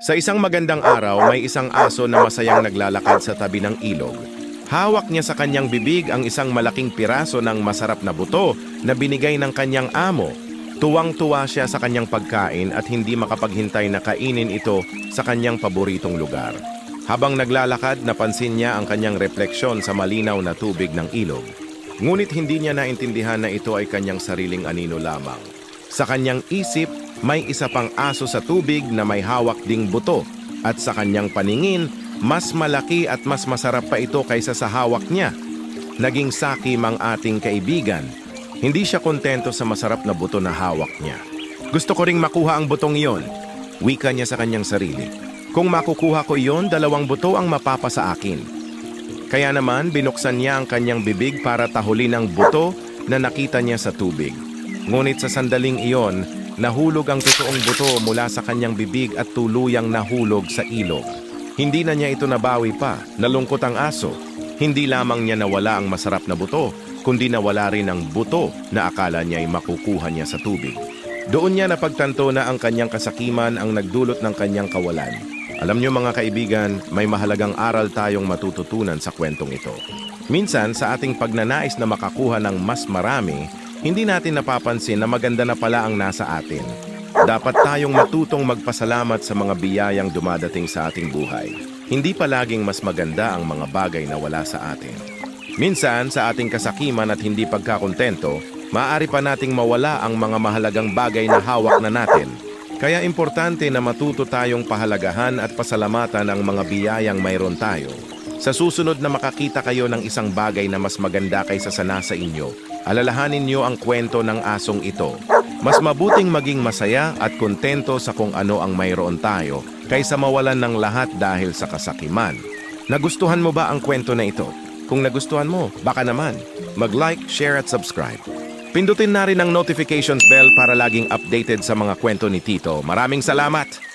Sa isang magandang araw, may isang aso na masayang naglalakad sa tabi ng ilog. Hawak niya sa kanyang bibig ang isang malaking piraso ng masarap na buto na binigay ng kanyang amo. Tuwang-tuwa siya sa kanyang pagkain at hindi makapaghintay na kainin ito sa kanyang paboritong lugar. Habang naglalakad, napansin niya ang kanyang refleksyon sa malinaw na tubig ng ilog. Ngunit hindi niya naintindihan na ito ay kanyang sariling anino lamang. Sa kanyang isip, may isa pang aso sa tubig na may hawak ding buto at sa kanyang paningin, mas malaki at mas masarap pa ito kaysa sa hawak niya. Naging sakim ang ating kaibigan. Hindi siya kontento sa masarap na buto na hawak niya. Gusto ko ring makuha ang butong iyon. Wika niya sa kanyang sarili. Kung makukuha ko iyon, dalawang buto ang mapapa sa akin. Kaya naman, binuksan niya ang kanyang bibig para tahulin ang buto na nakita niya sa tubig. Ngunit sa sandaling iyon, nahulog ang totoong buto mula sa kanyang bibig at tuluyang nahulog sa ilog. Hindi na niya ito nabawi pa, nalungkot ang aso. Hindi lamang niya nawala ang masarap na buto, kundi nawala rin ang buto na akala niya ay makukuha niya sa tubig. Doon niya napagtanto na ang kanyang kasakiman ang nagdulot ng kanyang kawalan. Alam niyo mga kaibigan, may mahalagang aral tayong matututunan sa kwentong ito. Minsan sa ating pagnanais na makakuha ng mas marami, hindi natin napapansin na maganda na pala ang nasa atin. Dapat tayong matutong magpasalamat sa mga biyayang dumadating sa ating buhay. Hindi palaging mas maganda ang mga bagay na wala sa atin. Minsan sa ating kasakiman at hindi pagkakontento, maaari pa nating mawala ang mga mahalagang bagay na hawak na natin. Kaya importante na matuto tayong pahalagahan at pasalamatan ang mga biyayang mayroon tayo. Sa susunod na makakita kayo ng isang bagay na mas maganda kaysa sa nasa inyo, alalahanin niyo ang kwento ng asong ito. Mas mabuting maging masaya at kontento sa kung ano ang mayroon tayo kaysa mawalan ng lahat dahil sa kasakiman. Nagustuhan mo ba ang kwento na ito? Kung nagustuhan mo, baka naman, mag-like, share at subscribe. Pindutin na rin ang notifications bell para laging updated sa mga kwento ni Tito. Maraming salamat!